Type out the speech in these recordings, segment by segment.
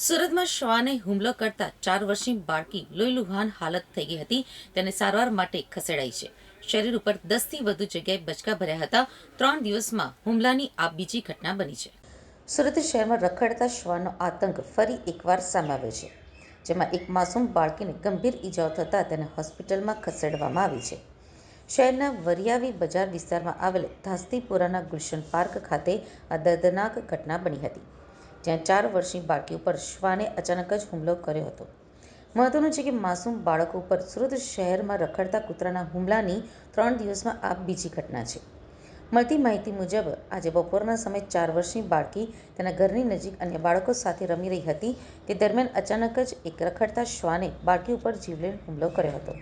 સુરતમાં શ્વાને હુમલો કરતા ચાર વર્ષની બાળકી લોહીલુહાન હાલત થઈ ગઈ હતી. તેને સારવાર માટે ખસેડાઈ છે. શરીર ઉપર દસથી વધુ જગ્યાએ બચકા ભર્યા હતા. ત્રણ દિવસમાં હુમલાની આ બીજી ઘટના બની છે. સુરત શહેરમાં રખડતા શ્વાનો આતંક ફરી એકવાર સામે આવ્યો છે, જેમાં એક માસૂમ બાળકીને ગંભીર ઈજાઓ થતાં તેને હોસ્પિટલમાં ખસેડવામાં આવી છે. શહેરના વરિયાવી બજાર વિસ્તારમાં આવેલ ધાસ્તીપુરાના ગુલશન પાર્ક ખાતે આ દર્દનાક ઘટના બની હતી. જ્યાં ચાર વર્ષની બાળકી ઉપર શ્વાને અચાનક જ હુમલો કર્યો હતો. મહત્વનું છે કે માસૂમ બાળકો ઉપર સુરત શહેરમાં રખડતા કૂતરાના હુમલાની ત્રણ દિવસમાં આ બીજી ઘટના છે. મળતી માહિતી મુજબ, આજે બપોરના સમયે ચાર વર્ષની બાળકી તેના ઘરની નજીક અન્ય બાળકો સાથે રમી રહી હતી. તે દરમિયાન અચાનક જ એક રખડતા શ્વાને બાળકી ઉપર જીવલેણ હુમલો કર્યો હતો.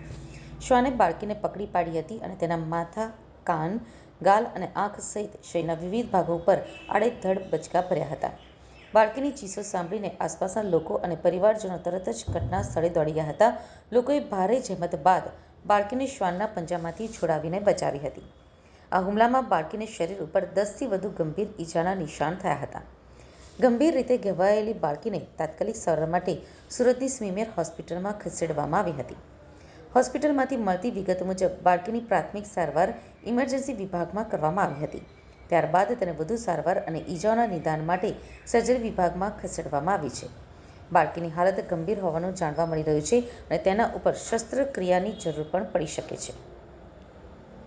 શ્વાને બાળકીને પકડી પાડી હતી અને તેના માથા, કાન, ગાલ અને આંખ સહિત શરીરના વિવિધ ભાગો ઉપર આડેધડ બચકા ભર્યા હતા. બાળકીની ચીસો સાંભળીને આસપાસના લોકો અને પરિવારજનો તરત જ ઘટના સ્થળે દોડી ગયા હતા. લોકોએ ભારે જહેમત બાદ બાળકીને શ્વાનના પંજામાંથી છોડાવીને બચાવી હતી. આ હુમલામાં બાળકીને શરીર ઉપર દસથી વધુ ગંભીર ઈજાના નિશાન થયા હતા. ગંભીર રીતે ઘવાયેલી બાળકીને તાત્કાલિક સારવાર માટે સુરતની સ્મીમેર હોસ્પિટલમાં ખસેડવામાં આવી હતી. હોસ્પિટલમાંથી મળતી વિગત મુજબ બાળકીની પ્રાથમિક સારવાર ઇમરજન્સી વિભાગમાં કરવામાં આવી હતી. ત્યારબાદ તેને વધુ સારવાર અને ઈજાઓના નિદાન માટે સર્જરી વિભાગમાં ખસેડવામાં આવી છે. બાળકીની હાલત ગંભીર હોવાનું જાણવા મળી રહ્યું છે અને તેના ઉપર શસ્ત્રક્રિયાની જરૂર પણ પડી શકે છે.